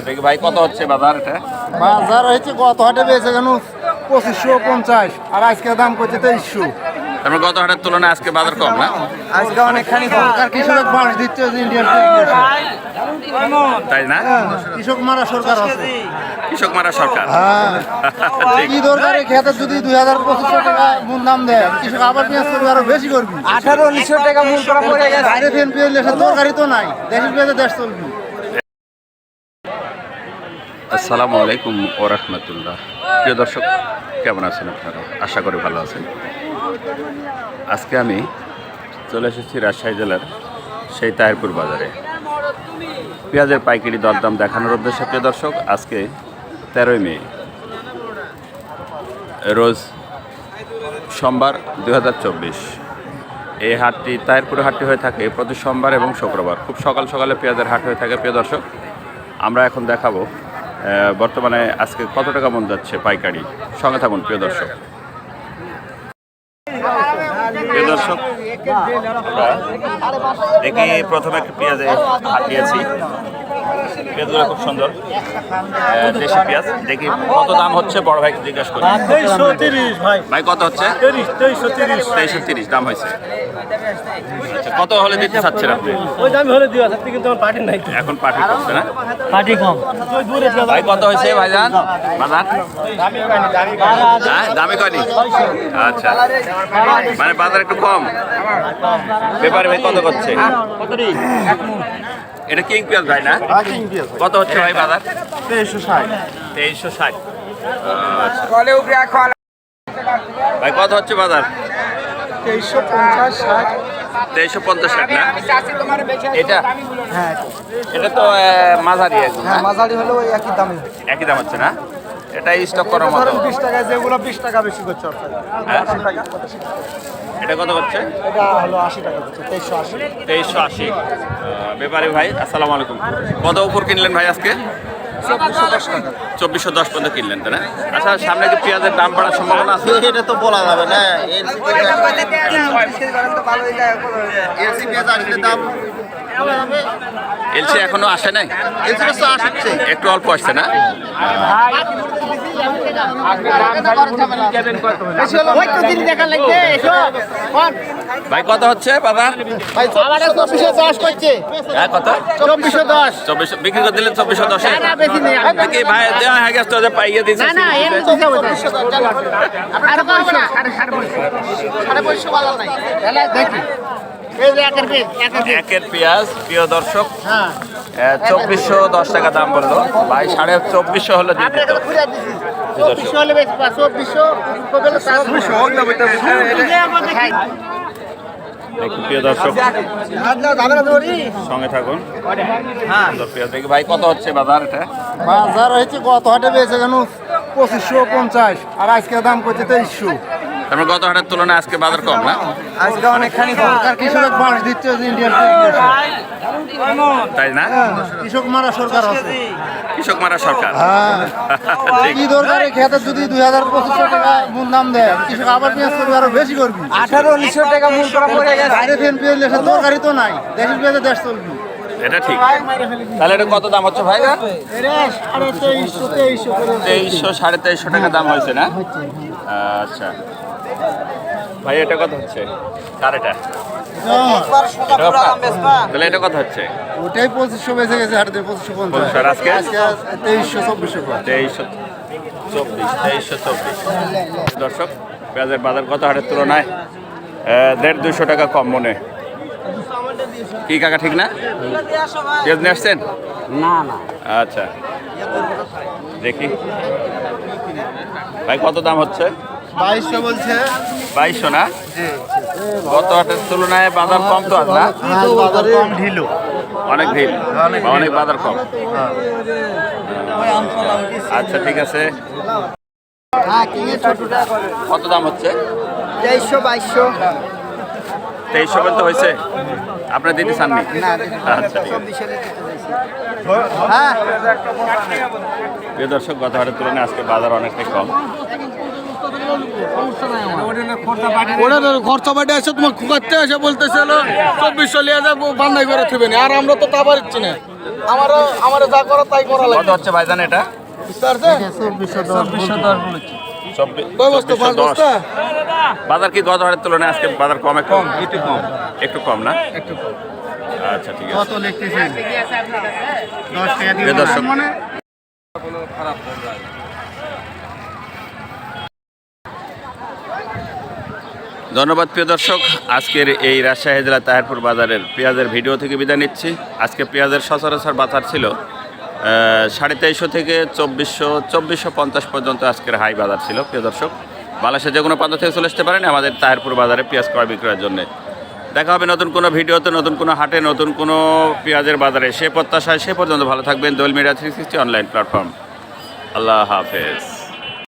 দেখি ভাই কত হচ্ছে বাজার এটা? বাজার গত হাটে পেয়েছে কেন পঁচিশশো পঞ্চাশ আর আজকে দাম করছে তেইশশো। তারপর গত হাটের তুলনায় আজকে বাজার কম না? আজকে অনেকখানি সরকার কৃষক বাঁশ দিচ্ছে ইন্ডিয়ান তাই না? কৃষক মারা সরকার আছে। কৃষক মারা সরকার। হ্যাঁ। কি দরকার খেতে যদি দুই হাজার পঁচিশশো টাকা মূল দাম দেয় কৃষক আবার পেঁয়াজ করবে আরও বেশি করবি। আঠারো উনিশশো টাকা মূল করা পড়ে গেছে। বাইরে ফেন পেঁয়াজ দরকারই তো নাই দেশের পেঁয়াজে দেশ চলবি। আসসালামু আলাইকুম ও রহমতুল্লাহ। প্রিয় দর্শক, কেমন আছেন আপনারা? আশা করি ভালো আছেন। আজকে আমি চলে এসেছি রাজশাহী জেলার সেই তাহিরপুর বাজারে। পেঁয়াজের পাইকারি দরদাম দেখানোর উদ্দেশ্যে, প্রিয় দর্শক, আজকে তেরোই মে, রোজ সোমবার দু হাজার চব্বিশ। এই হাটটি তাহিরপুর হাটটি হয়ে থাকে প্রতি সোমবার এবং শুক্রবার। খুব সকাল সকালে পেঁয়াজের হাট হয়ে থাকে, প্রিয় দর্শক। আমরা এখন দেখাবো বর্তমানে আজকে কত টাকা মন যাচ্ছে পাইকারি? সঙ্গে থাকুন প্রিয় দর্শক। প্রিয় দর্শক দেখি প্রথমে একটা পেঁয়াজে হাঁটিয়েছি। পেঁয়াজগুলো খুব সুন্দর। দেশি পেঁয়াজ। দেখি কত দাম হচ্ছে বড় ভাইকে জিজ্ঞাসা করি। ভাই। কত হচ্ছে? তেইশশো তিরিশ। তেইশশো তিরিশ দাম হয়েছে। কত হলে দিতে চাচ্ছেন আপনি? ওই দামি হলে দিও আছে কিন্তু আমার পার্টি নাই। এখন পার্টি করছে না? পার্টি কম। ভাই কত হয়েছে ভাইজান? বাজার হ্যাঁ দামে কয়নি আচ্ছা। মানে বাজার একটু কম? ব্যাপারে ভাই কত করছে? এটা কিং পেঁয়াজ ভাই না? কত হচ্ছে ভাই বাজার? তেইশশো ষাট। তেইশশো ষাট। আচ্ছা। ভাই কত হচ্ছে বাজার? তেইশশো পঞ্চাশ ষাট তেইশশো পঞ্চাশ ষাট এটা? হ্যাঁ এটা তো মাঝারি না? মাঝারি হলে ওই একই একই দাম হচ্ছে, না? এটা স্টক যেগুলো বিশ টাকা বেশি করছে হ্যাঁ? টাকা এটা কত এটা ব্যাপারী ভাই, আসসালামু আলাইকুম। কত উপর কিনলেন ভাই আজকে? চব্বিশশো দশ পর্যন্ত কিনলেন তাই না? আচ্ছা সামনে কি পেঁয়াজের দাম বাড়ার সম্ভাবনা আছে? এটা তো বলা যাবে না। এলসি পেঁয়াজ আসলে দাম এলসি এখনও আসে নাই? এলসি তো আসছে। একটু অল্প আসছে না? ওই তো দিন দেখা লাগবে এসো। কোন ভাই কত হচ্ছে বাবা? আবার চব্বিশশো দশ করছে হ্যাঁ কত? চব্বিশশো দশ চব্বিশশো বিক্রি করে দিলেন চব্বিশশো দশে। না, না, বেশি নেই। দেখি ভাই দেওয়া হয়ে গেছে তো যে পাইয়ে যে একের পেঁয়াজ প্রিয় দর্শক। হ্যাঁ। চব্বিশশো দশ টাকা দাম বলল। ভাই সাড়ে চব্বিশশো হলো দিয়ে দিত চব্বিশশো হলে চব্বিশশো প্রিয় দর্শক সঙ্গে থাকুন। ভাই কত হচ্ছে বাজার এটা? বাজার হয়েছে গত হাটে পেয়েছে কেন পঁচিশশো পঞ্চাশ আর আজকে দাম করছে তেইশশো। তারপর গত হাটের তুলনায় আজকে বাজার কম না? আজকে অনেকখানি সরকার কৃষক বাঁশ দিচ্ছে ইন্ডিয়ান তাই না? কৃষক মারা সরকার আছে। কৃষক মারা সরকার। হ্যাঁ। কি দরকার খেতে যদি দুই হাজার পঁচিশশো টাকা মূল দাম দেয় কৃষক আবার পেঁয়াজ করবে আরও বেশি করবি। আঠারো উনিশশো টাকা মূল করা পড়ে গেছে। বাইরে ফেন পেঁয়াজ দরকারই তো নাই। দেশের পেঁয়াজে দেশ চলবি। এটা ঠিক। তাহলে এটা কত দাম হচ্ছে ভাই তেইশশো তেইশশো তেইশশো সাড়ে তেইশশো টাকা দাম হয়েছে না? আচ্ছা। ভাই এটা কত হচ্ছে? কার এটা? তাহলে এটা কত হচ্ছে? ওটাই পঁচিশশো বেঁচে গেছে হাটে পঁচিশশো পঞ্চাশ। আজকে? আজকে তেইশশো চব্বিশশো তেইশশো চব্বিশ তেইশশো চব্বিশ। দর্শক পেঁয়াজের বাজার কত হাটের তুলনায়? দেড় দুশো টাকা কম মনে। কি কাকা ঠিক না? পেঁয়াজ নিয়ে আসছেন? না না। আচ্ছা। দেখি। ভাই কত দাম হচ্ছে? বাইশশো বলছে। বাইশশো না? গত হাটের তুলনায় বাজার কম তো আছে না? বাজার কম ঢিলো। অনেক ভিড় অনেক বাজার কম। আচ্ছা ঠিক আছে। হ্যাঁ কত দাম হচ্ছে? তেইশশো বাইশশো। তেইশশো পর্যন্ত হয়েছে? আপনার দিতে চাননি? না আচ্ছা ঠিক আছে। চব্বিশশো হ্যাঁ। প্রিয় দর্শক গত হাটের তুলনায় আজকে বাজার অনেকটাই কম। খরচা বাড়ি আসে তোমার করতে আসে বলতেছিল চব্বিশশো লিয়ে যাব বান্ধাই করে থুবে না। আর আমরা তো তা পারছি না। আমারও আমারও যা তাই করা হচ্ছে ভাইজান এটা? চব্বিশ বাজার কি গত হাটের তুলনায় আজকে বাজার কমে কম একটু কম। একটু কম না? আচ্ছা ঠিক আছে। কত লিখতেছেন? টাকা ধন্যবাদ প্রিয় দর্শক। আজকের এই রাজশাহী জেলা তাহেরপুর বাজারের পেঁয়াজের ভিডিও থেকে বিদায় নিচ্ছি। আজকে পেঁয়াজের সচরাচর বাজার ছিল সাড়ে তেইশশো থেকে চব্বিশশো চব্বিশশো পঞ্চাশ পর্যন্ত আজকের হাই বাজার ছিল, প্রিয় দর্শক। বাংলাদেশের যে কোনো প্রান্ত থেকে চলে আসতে পারেন, আমাদের তাহেরপুর বাজারে পেঁয়াজ ক্রয় বিক্রয়ের জন্য। দেখা হবে নতুন কোনো ভিডিওতে, নতুন কোনো হাটে, নতুন কোনো পেঁয়াজের বাজারে। সে প্রত্যাশায় সে পর্যন্ত ভালো থাকবেন। Dol media three sixty online platform আল্লাহ হাফেজ।